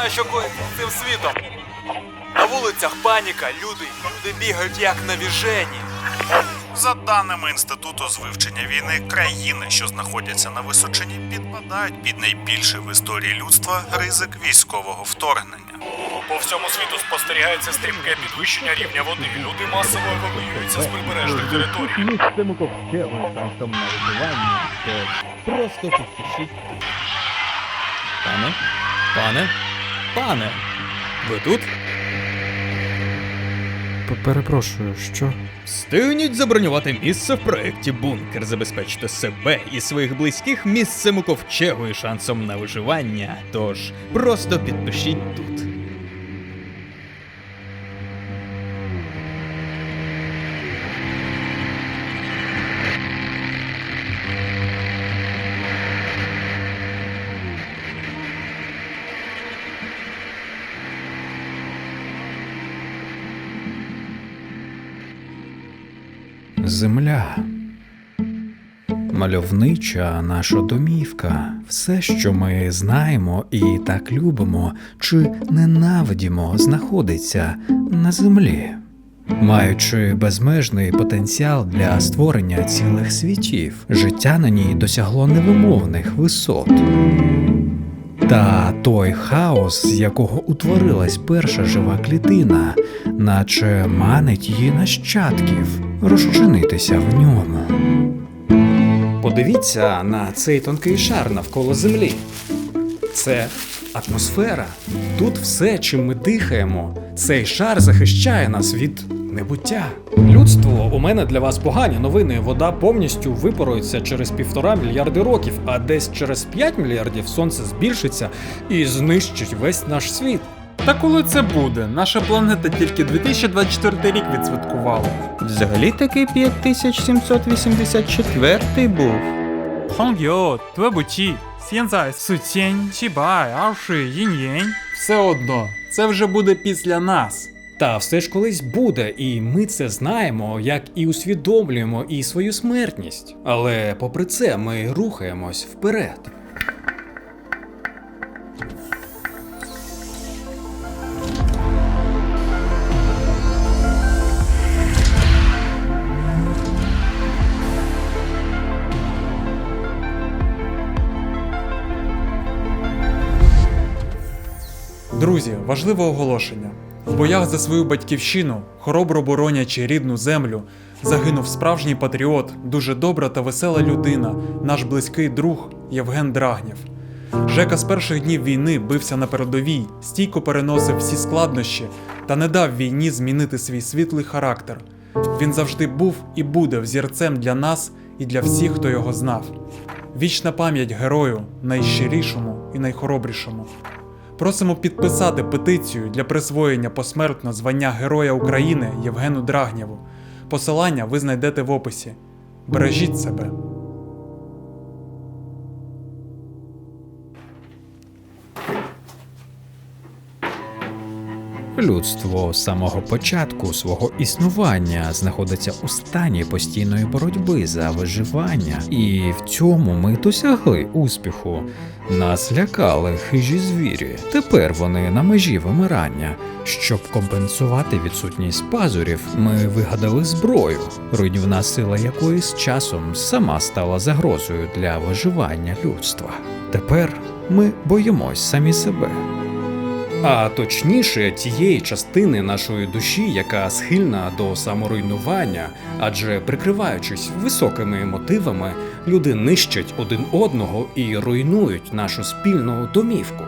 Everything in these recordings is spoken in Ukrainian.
знаю, що коїться з цим світом. На вулицях паніка, люди, люди бігають як навіжені. За даними інституту з вивчення війни, країни, що знаходяться на височині, підпадають під найбільший в історії людства ризик військового вторгнення. По всьому світу спостерігається стрімке підвищення рівня води. Люди масово евакуюються з прибережних територій. На виживання, просто підпишіть. Пане? Пане? Пане? Ви тут? Перепрошую, що? Стигніть забронювати місце в проєкті Бункер, забезпечте себе і своїх близьких місцем у ковчегу і шансом на виживання. Тож просто підпишіть тут. Земля. Мальовнича наша домівка, все, що ми знаємо і так любимо чи ненавидімо, знаходиться на землі, маючи безмежний потенціал для створення цілих світів, життя на ній досягло невимовних висот. Та той хаос, з якого утворилась перша жива клітина, наче манить її нащадків розчинитися в ньому. Подивіться на цей тонкий шар навколо землі. Це атмосфера. Тут все, чим ми дихаємо. Цей шар захищає нас від небуття. Людство, у мене для вас погані новини. Вода повністю випарується через півтора мільярди років, а десь через 5 мільярдів сонце збільшиться і знищить весь наш світ. Та коли це буде? Наша планета тільки 2024 рік відсвяткувала. Взагалі такий 5784 був. Хонгйо, твебучі, с'янзай, суцінь, чібай, арши, їнь-єнь. Все одно, це вже буде після нас. Та все ж колись буде, і ми це знаємо, як і усвідомлюємо і свою смертність. Але попри це ми рухаємось вперед. Друзі, важливе оголошення. В боях за свою батьківщину, хоробро боронячи рідну землю, загинув справжній патріот, дуже добра та весела людина, наш близький друг Євген Драгнєв. Жека з перших днів війни бився на передовій, стійко переносив всі складнощі та не дав війні змінити свій світлий характер. Він завжди був і буде взірцем для нас і для всіх, хто його знав. Вічна пам'ять герою, найщирішому і найхоробрішому. Просимо підписати петицію для присвоєння посмертно звання Героя України Євгену Драгнєву. Посилання ви знайдете в описі. Бережіть себе. Людство з самого початку свого існування знаходиться у стані постійної боротьби за виживання, і в цьому ми досягли успіху. Нас лякали хижі звірі. Тепер вони на межі вимирання. Щоб компенсувати відсутність пазурів, ми вигадали зброю, руйнівна сила якої з часом сама стала загрозою для виживання людства. Тепер ми боїмось самі себе а точніше тієї частини нашої душі, яка схильна до саморуйнування, адже прикриваючись високими мотивами, люди нищать один одного і руйнують нашу спільну домівку.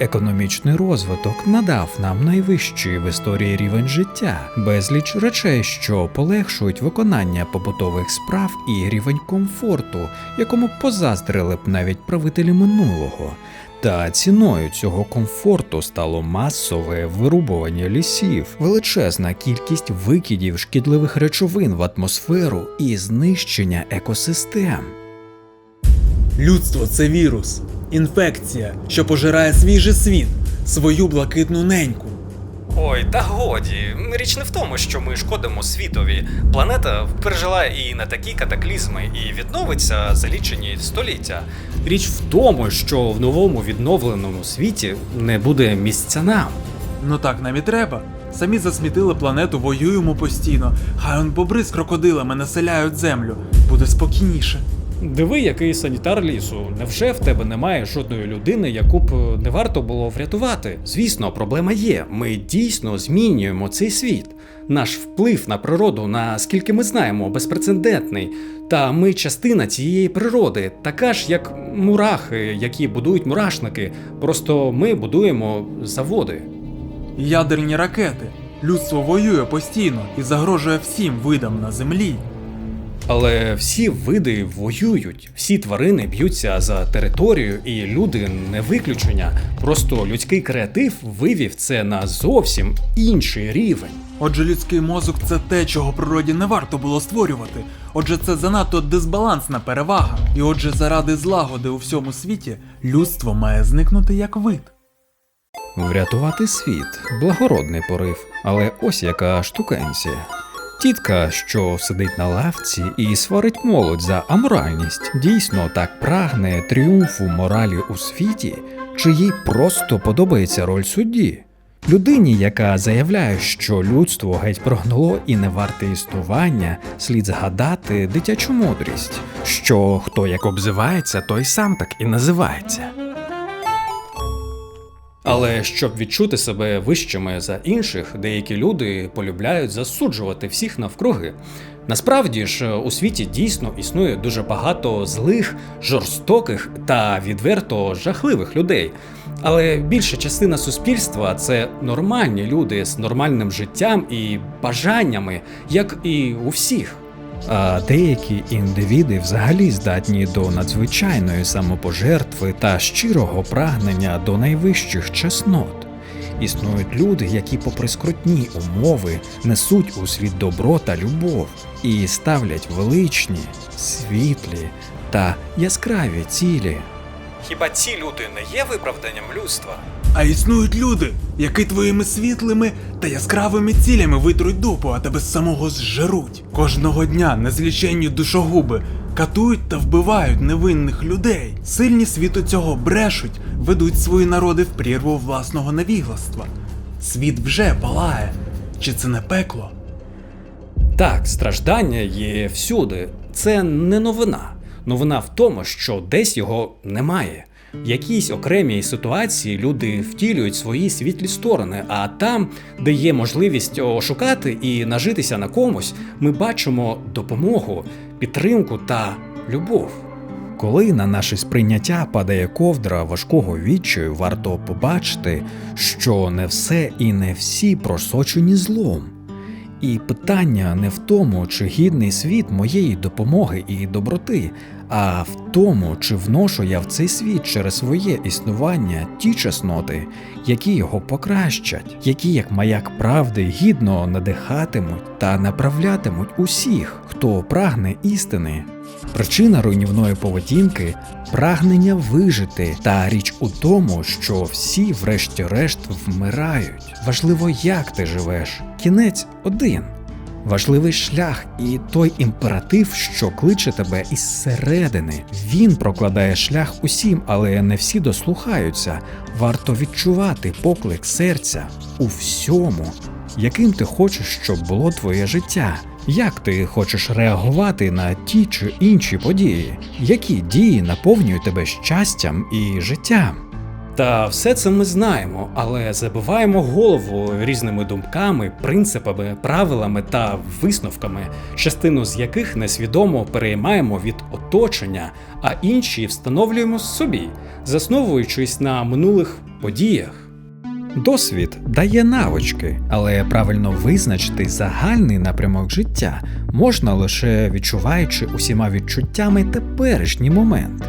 Економічний розвиток надав нам найвищий в історії рівень життя, безліч речей, що полегшують виконання побутових справ і рівень комфорту, якому позаздрили б навіть правителі минулого. Та ціною цього комфорту стало масове вирубування лісів, величезна кількість викидів шкідливих речовин в атмосферу і знищення екосистем. Людство це вірус, інфекція, що пожирає свій же світ, свою блакитну неньку. Ой, та годі. Річ не в тому, що ми шкодимо світові. Планета пережила і не такі катаклізми, і відновиться за лічені століття. Річ в тому, що в новому відновленому світі не буде місця нам. Ну так нам і треба. Самі засмітили планету, воюємо постійно. Хай он бобри з крокодилами населяють землю. Буде спокійніше. Диви, який санітар лісу. Невже в тебе немає жодної людини, яку б е, не варто було врятувати? Звісно, проблема є. Ми дійсно змінюємо цей світ. Наш вплив на природу, наскільки ми знаємо, безпрецедентний. Та ми частина цієї природи, така ж, як мурахи, які будують мурашники. Просто ми будуємо заводи. Ядерні ракети. Людство воює постійно і загрожує всім видам на землі. Але всі види воюють, всі тварини б'ються за територію, і люди не виключення. Просто людський креатив вивів це на зовсім інший рівень. Отже, людський мозок це те, чого природі не варто було створювати. Отже, це занадто дисбалансна перевага. І отже, заради злагоди у всьому світі людство має зникнути як вид. Врятувати світ благородний порив, але ось яка штукенція. Тітка, що сидить на лавці і сварить молодь за аморальність, дійсно так прагне тріумфу моралі у світі, чи їй просто подобається роль судді. Людині, яка заявляє, що людство геть прогнуло і не варте існування, слід згадати дитячу мудрість, що хто як обзивається, той сам так і називається. Але щоб відчути себе вищими за інших, деякі люди полюбляють засуджувати всіх навкруги. Насправді ж у світі дійсно існує дуже багато злих, жорстоких та відверто жахливих людей. Але більша частина суспільства це нормальні люди з нормальним життям і бажаннями, як і у всіх. А деякі індивіди взагалі здатні до надзвичайної самопожертви та щирого прагнення до найвищих чеснот. Існують люди, які, попри скрутні умови, несуть у світ добро та любов і ставлять величні, світлі та яскраві цілі. Хіба ці люди не є виправданням людства? А існують люди, які твоїми світлими та яскравими цілями витруть дупу, а тебе самого зжеруть. Кожного дня незліченні душогуби катують та вбивають невинних людей. Сильні світу цього брешуть, ведуть свої народи в прірву власного невігластва. Світ вже палає. Чи це не пекло? Так, страждання є всюди. Це не новина. Новина в тому, що десь його немає. В якійсь окремій ситуації люди втілюють свої світлі сторони, а там, де є можливість ошукати і нажитися на комусь, ми бачимо допомогу, підтримку та любов. Коли на наше сприйняття падає ковдра важкого відчаю, варто побачити, що не все і не всі просочені злом. І питання не в тому, чи гідний світ моєї допомоги і доброти, а в тому, чи вношу я в цей світ через своє існування ті чесноти, які його покращать, які, як маяк правди, гідно надихатимуть та направлятимуть усіх, хто прагне істини. Причина руйнівної поведінки прагнення вижити, та річ у тому, що всі, врешті-решт, вмирають. Важливо, як ти живеш. Кінець один. Важливий шлях і той імператив, що кличе тебе із середини. Він прокладає шлях усім, але не всі дослухаються. Варто відчувати поклик серця у всьому, яким ти хочеш, щоб було твоє життя. Як ти хочеш реагувати на ті чи інші події? Які дії наповнюють тебе щастям і життям? Та все це ми знаємо, але забиваємо голову різними думками, принципами, правилами та висновками, частину з яких несвідомо переймаємо від оточення, а інші встановлюємо собі, засновуючись на минулих подіях. Досвід дає навички, але правильно визначити загальний напрямок життя можна лише відчуваючи усіма відчуттями теперішній момент,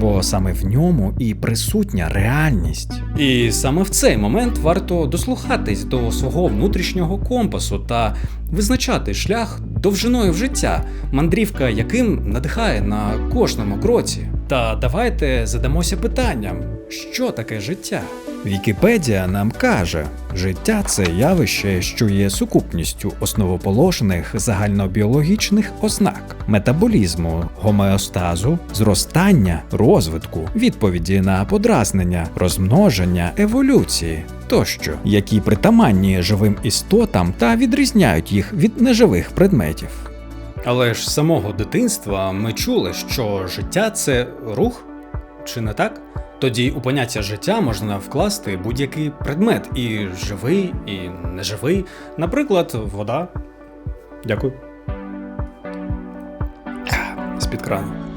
бо саме в ньому і присутня реальність. І саме в цей момент варто дослухатись до свого внутрішнього компасу та визначати шлях довжиною в життя, мандрівка яким надихає на кожному кроці. Та давайте задамося питанням, що таке життя? Вікіпедія нам каже, життя це явище, що є сукупністю основоположних загальнобіологічних ознак метаболізму, гомеостазу, зростання, розвитку, відповіді на подразнення, розмноження, еволюції тощо, які притаманні живим істотам та відрізняють їх від неживих предметів. Але ж з самого дитинства ми чули, що життя це рух, чи не так? Тоді у поняття життя можна вкласти будь-який предмет, і живий, і неживий, наприклад, вода. Дякую. З-під крану.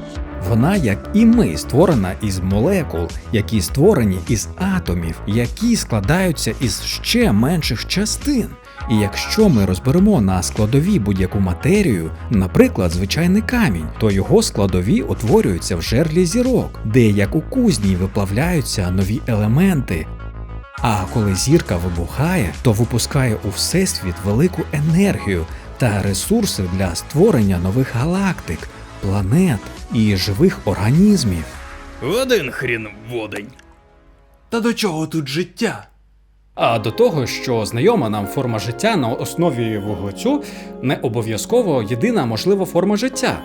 Вона, як і ми, створена із молекул, які створені із атомів, які складаються із ще менших частин. І якщо ми розберемо на складові будь-яку матерію, наприклад, звичайний камінь, то його складові утворюються в жерлі зірок, де як у кузні виплавляються нові елементи. А коли зірка вибухає, то випускає у всесвіт велику енергію та ресурси для створення нових галактик, планет і живих організмів. Один хрін водень. Та до чого тут життя? А до того, що знайома нам форма життя на основі вуглецю не обов'язково єдина можлива форма життя.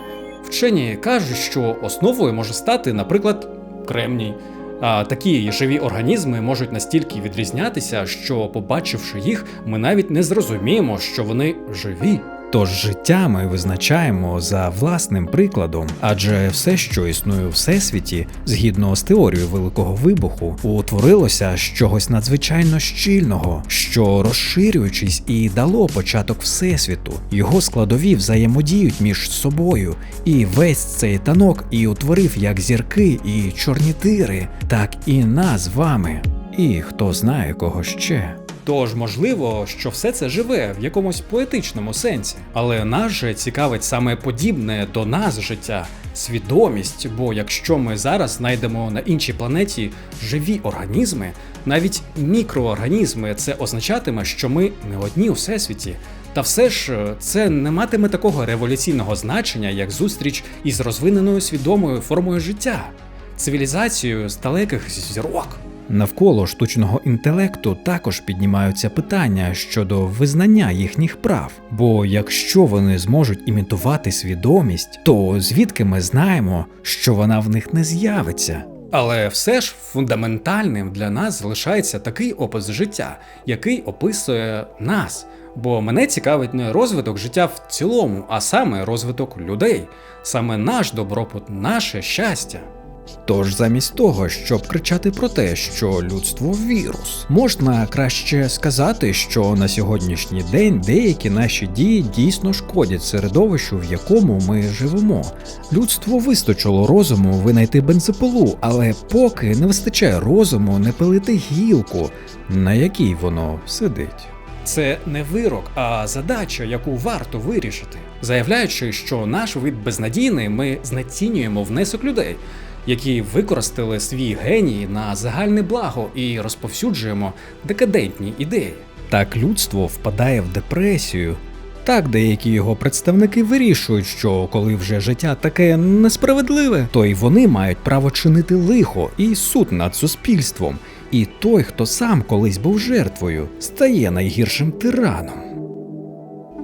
Вчені кажуть, що основою може стати, наприклад, кремній. А такі живі організми можуть настільки відрізнятися, що, побачивши їх, ми навіть не зрозуміємо, що вони живі. Тож життя ми визначаємо за власним прикладом, адже все, що існує у всесвіті, згідно з теорією великого вибуху, утворилося з чогось надзвичайно щільного, що розширюючись і дало початок всесвіту. Його складові взаємодіють між собою, і весь цей танок і утворив як зірки і чорні тири, так і нас з вами. І хто знає кого ще. Тож, можливо, що все це живе в якомусь поетичному сенсі. Але нас же цікавить саме подібне до нас життя, свідомість. Бо якщо ми зараз знайдемо на іншій планеті живі організми, навіть мікроорганізми, це означатиме, що ми не одні у всесвіті. Та все ж е, це не матиме такого революційного значення, як зустріч із розвиненою свідомою формою життя, цивілізацією з далеких зірок. Навколо штучного інтелекту також піднімаються питання щодо визнання їхніх прав. Бо якщо вони зможуть імітувати свідомість, то звідки ми знаємо, що вона в них не з'явиться? Але все ж фундаментальним для нас залишається такий опис життя, який описує нас. Бо мене цікавить не розвиток життя в цілому, а саме розвиток людей, саме наш добробут, наше щастя. Тож замість того, щоб кричати про те, що людство вірус, можна краще сказати, що на сьогоднішній день деякі наші дії дійсно шкодять середовищу, в якому ми живемо. Людство вистачило розуму винайти бензопилу, але поки не вистачає розуму не пилити гілку, на якій воно сидить. Це не вирок, а задача, яку варто вирішити. Заявляючи, що наш вид безнадійний, ми знецінюємо внесок людей, які використали свій геній на загальне благо і розповсюджуємо декадентні ідеї. Так людство впадає в депресію. Так деякі його представники вирішують, що коли вже життя таке несправедливе, то й вони мають право чинити лихо і суд над суспільством. І той, хто сам колись був жертвою, стає найгіршим тираном.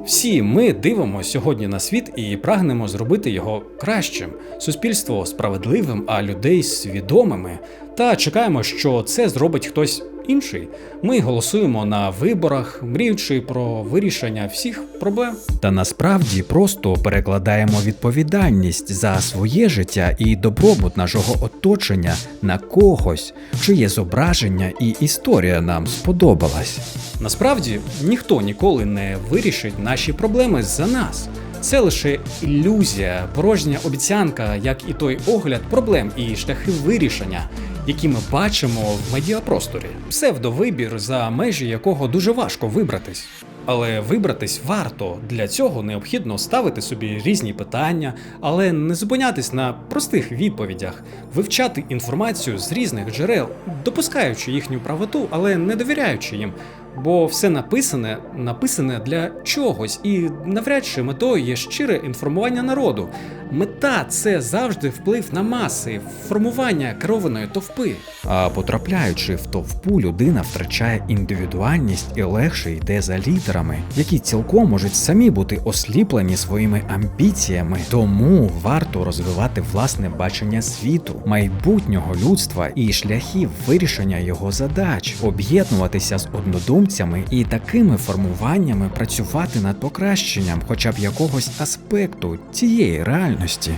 Всі ми дивимося сьогодні на світ і прагнемо зробити його кращим, суспільство справедливим, а людей свідомими. Та чекаємо, що це зробить хтось інший. Ми голосуємо на виборах, мріючи про вирішення всіх проблем. Та насправді просто перекладаємо відповідальність за своє життя і добробут нашого оточення на когось, чиє зображення і історія нам сподобалась. Насправді ніхто ніколи не вирішить наші проблеми за нас. Це лише ілюзія, порожня обіцянка, як і той огляд проблем і шляхи вирішення, які ми бачимо в медіапросторі. Псевдовибір, за межі якого дуже важко вибратись. Але вибратись варто. Для цього необхідно ставити собі різні питання, але не зупинятись на простих відповідях, вивчати інформацію з різних джерел, допускаючи їхню правоту, але не довіряючи їм. Бо все написане написане для чогось, і навряд чи метою є щире інформування народу. Мета це завжди вплив на маси, формування керованої товпи. А потрапляючи в товпу, людина втрачає індивідуальність і легше йде за лідерами, які цілком можуть самі бути осліплені своїми амбіціями. Тому варто розвивати власне бачення світу, майбутнього людства і шляхів вирішення його задач, об'єднуватися з однодумцями і такими формуваннями працювати над покращенням хоча б якогось аспекту цієї реальності.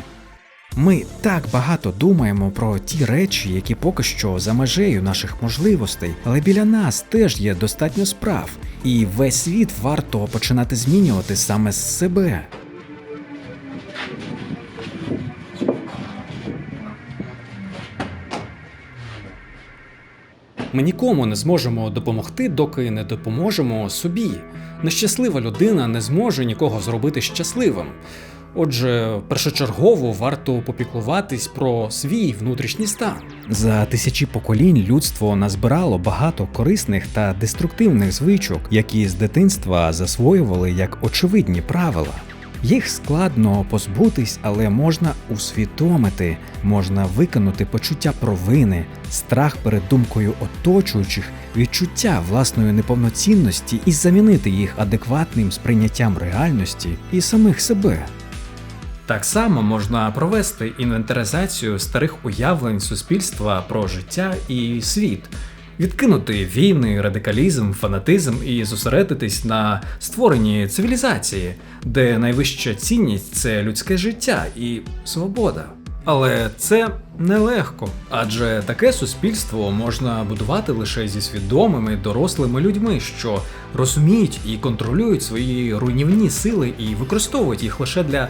Ми так багато думаємо про ті речі, які поки що за межею наших можливостей, але біля нас теж є достатньо справ, і весь світ варто починати змінювати саме з себе. Ми нікому не зможемо допомогти, доки не допоможемо собі. Нещаслива людина не зможе нікого зробити щасливим. Отже, першочергово варто попіклуватись про свій внутрішній стан. За тисячі поколінь людство назбирало багато корисних та деструктивних звичок, які з дитинства засвоювали як очевидні правила. Їх складно позбутись, але можна усвідомити, можна викинути почуття провини, страх перед думкою оточуючих, відчуття власної неповноцінності і замінити їх адекватним сприйняттям реальності і самих себе. Так само можна провести інвентаризацію старих уявлень суспільства про життя і світ, відкинути війни, радикалізм, фанатизм і зосередитись на створенні цивілізації, де найвища цінність це людське життя і свобода. Але це нелегко, адже таке суспільство можна будувати лише зі свідомими дорослими людьми, що розуміють і контролюють свої руйнівні сили і використовують їх лише для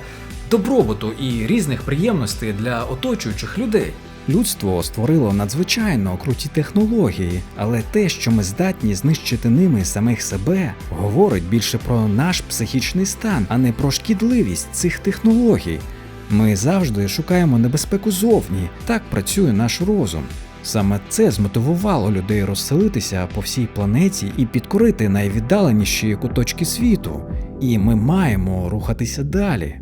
добробуту і різних приємностей для оточуючих людей. Людство створило надзвичайно круті технології, але те, що ми здатні знищити ними самих себе, говорить більше про наш психічний стан, а не про шкідливість цих технологій. Ми завжди шукаємо небезпеку зовні, так працює наш розум. Саме це змотивувало людей розселитися по всій планеті і підкорити найвіддаленіші куточки світу. І ми маємо рухатися далі.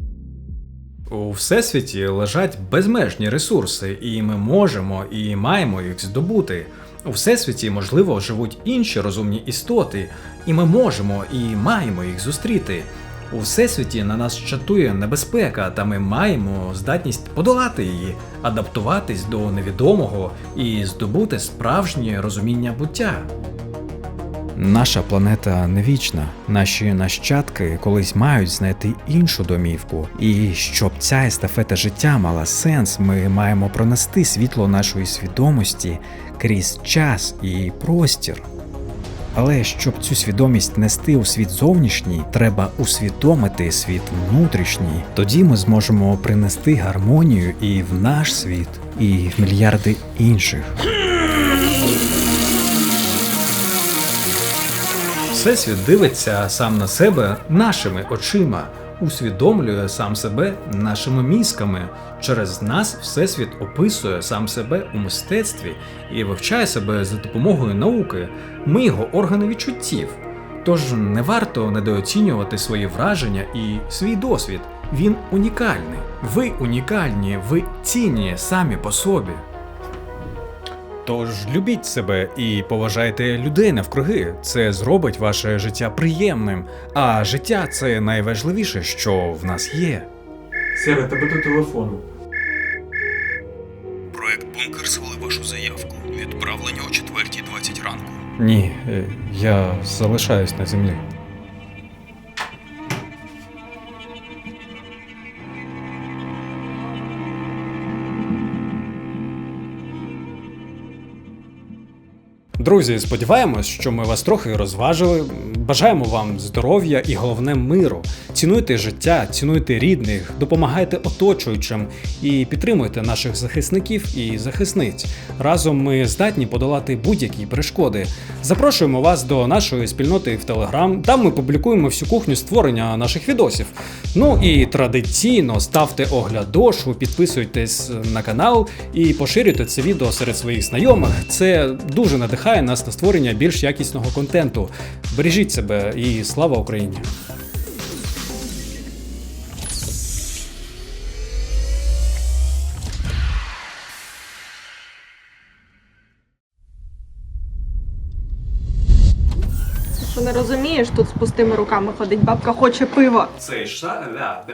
У всесвіті лежать безмежні ресурси, і ми можемо і маємо їх здобути. У всесвіті, можливо, живуть інші розумні істоти, і ми можемо і маємо їх зустріти. У всесвіті на нас чатує небезпека, та ми маємо здатність подолати її, адаптуватись до невідомого і здобути справжнє розуміння буття. Наша планета не вічна. Наші нащадки колись мають знайти іншу домівку. І щоб ця естафета життя мала сенс, ми маємо пронести світло нашої свідомості крізь час і простір. Але щоб цю свідомість нести у світ зовнішній, треба усвідомити світ внутрішній. Тоді ми зможемо принести гармонію і в наш світ, і в мільярди інших. Всесвіт дивиться сам на себе нашими очима, усвідомлює сам себе нашими мізками. Через нас Всесвіт описує сам себе у мистецтві і вивчає себе за допомогою науки. Ми його органи відчуттів. Тож не варто недооцінювати свої враження і свій досвід. Він унікальний. Ви унікальні, ви цінні самі по собі. Тож любіть себе і поважайте людей навкруги. Це зробить ваше життя приємним. А життя це найважливіше, що в нас є. Сера, тебе до телефону. Проект Бункер схвалив вашу заявку. Відправлення о 4.20 ранку. Ні, е, я залишаюсь на землі. Друзі, сподіваємось, що ми вас трохи розважили. Бажаємо вам здоров'я і головне миру. Цінуйте життя, цінуйте рідних, допомагайте оточуючим і підтримуйте наших захисників і захисниць. Разом ми здатні подолати будь-які перешкоди. Запрошуємо вас до нашої спільноти в Телеграм. Там ми публікуємо всю кухню створення наших відосів. Ну і традиційно ставте оглядошу, підписуйтесь на канал і поширюйте це відео серед своїх знайомих. Це дуже надихає нас на створення більш якісного контенту. Бережіть себе і слава Україні! Що не розумієш, тут з пустими руками ходить, бабка хоче пива. Це шаля.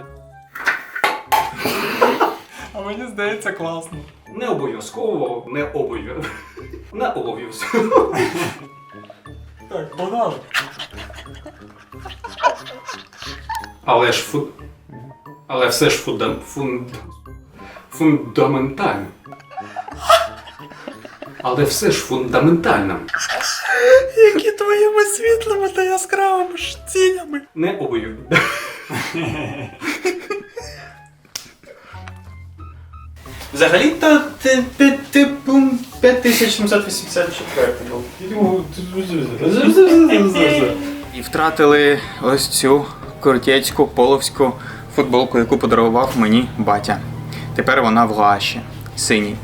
А мені здається класно. Не обов'язково, не обов'язково. Не обов'язково. Так, погнали. Але ж фу... Але все ж фундам... фунд... фундаментально. Але все ж фундаментально. Твоїми світлими та яскравими ж цінями. Не обов'язково. Взагалі-то ти, ти, типу 5784 був. І втратили ось цю крутецьку половську футболку, яку подарував мені батя. Тепер вона в гаші, синій.